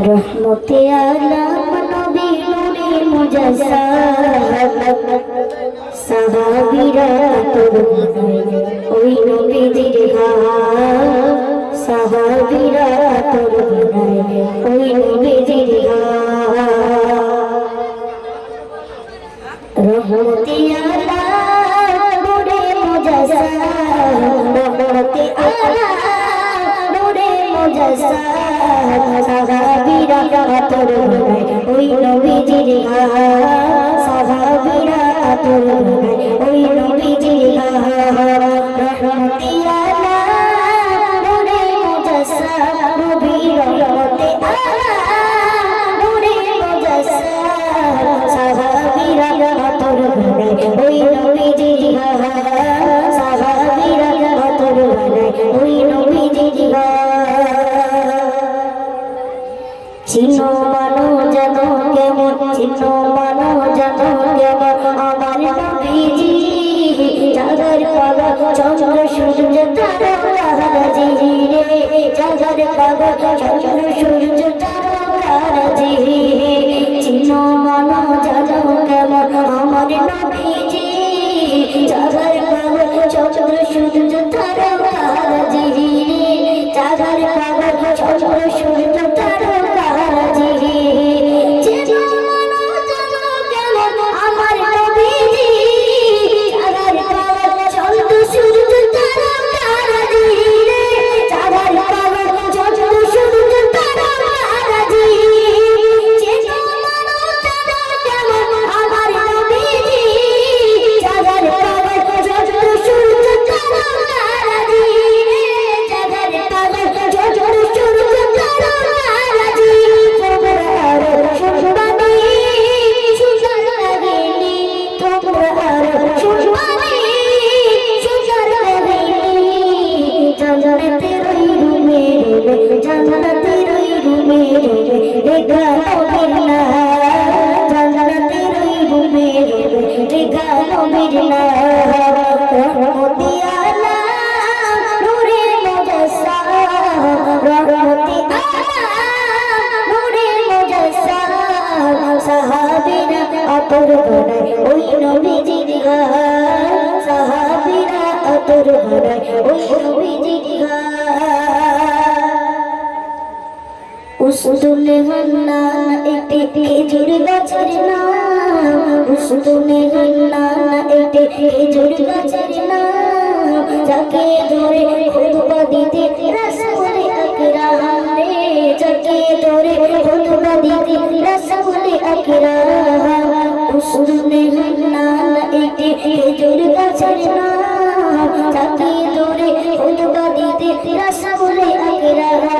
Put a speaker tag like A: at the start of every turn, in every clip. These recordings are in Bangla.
A: রহমতে আলম নবী নূরে মুজাসসাম সাহাবীরা তোর ওই নবীজির ঘাম সাহাবীরা তোর ওই নবীজির ঘাম রহমতে আলম নূরে মুজাসসাম রহমতে আলম নূরে মুজাসসাম সাহাবীরা তোর ওই নবীজির ঘাম সূর্য তারা তারা নবীজি চাঁদের পাগা চন্দ্র সূর্য রই রুমে জান্নাতে রই রুমে রেখা নবীনা জান্নাতে রই রুমে রেখা নবীনা রহমতি আলা নূরে মুজাসসাম রহমতি আলা নূরে মুজাসসাম সাহাবীরা আতর বানায় ওই নবীজির গান সাহাবীরা আতর বানায় ওই নবীজির গান উসুলে হান্নান একটি খেজুর গাছের নাম। উসুলে হান্নান একটি খেজুর গাছের নাম। যাকে ধরে খুতবা দিতে রাসূল আকরাম রে যাকে ধরে খুতবা দিতে রাসূল আকরাম উসুলে হান্নান একটি খেজুর গাছের নাম। যাকে ধরে খুতবা দিতে রাসূল আকরাম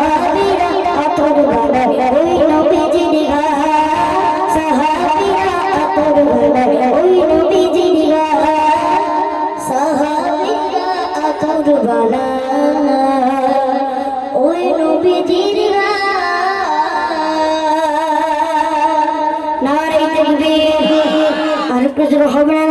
A: নবীজির নারে তাকবীর আর কিছু হবে না।